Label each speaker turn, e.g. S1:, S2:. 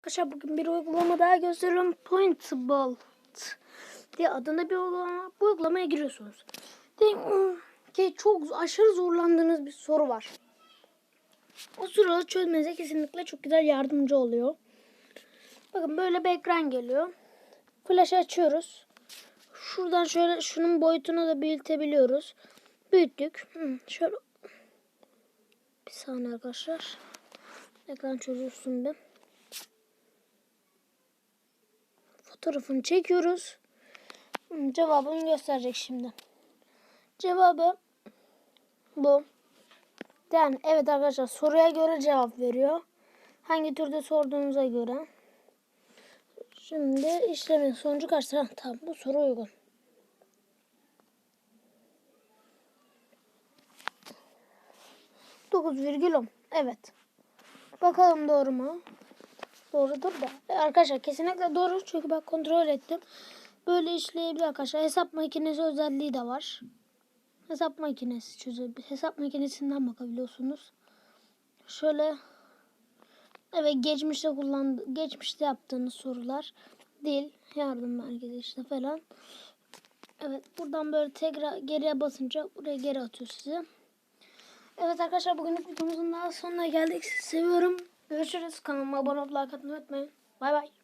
S1: Arkadaşlar bugün bir uygulama daha gösteriyorum. Pointable diye adında bir uygulama. Bu uygulamaya giriyorsunuz. Diyelim ki çok aşırı zorlandığınız bir soru var. O soruları çözmenize kesinlikle çok güzel yardımcı oluyor. Bakın böyle bir ekran geliyor. Flash açıyoruz. Şuradan şöyle şunun boyutunu da büyütebiliyoruz. Büyüttük. Hı, şöyle bir saniye arkadaşlar. Ekran çözülsün bir. Fotoğrafını çekiyoruz. Cevabını gösterecek şimdi. Cevabı bu. Yani evet arkadaşlar soruya göre cevap veriyor. Hangi türde sorduğunuza göre. Şimdi işlemin sonucu kaç? Ha, tamam bu soru uygun. Dokuz virgül. Evet. Bakalım doğru mu? Doğrudur da. E, Arkadaşlar kesinlikle doğru çünkü ben kontrol ettim. Böyle işleyebilir arkadaşlar. Hesap makinesi özelliği de var. Hesap makinesi çözebilir. Hesap makinesinden bakabiliyorsunuz. Şöyle evet geçmişte kullandı geçmişte yaptığınız sorular dil, yardım merkezi işte falan. Evet buradan böyle tekrar geriye basınca buraya geri atıyor sizi. Evet arkadaşlar bugünlük videomuzun daha sonuna geldik. Sizi seviyorum. Görüşürüz. Kanalıma abone olup like atmayı unutmayın. Bay bay.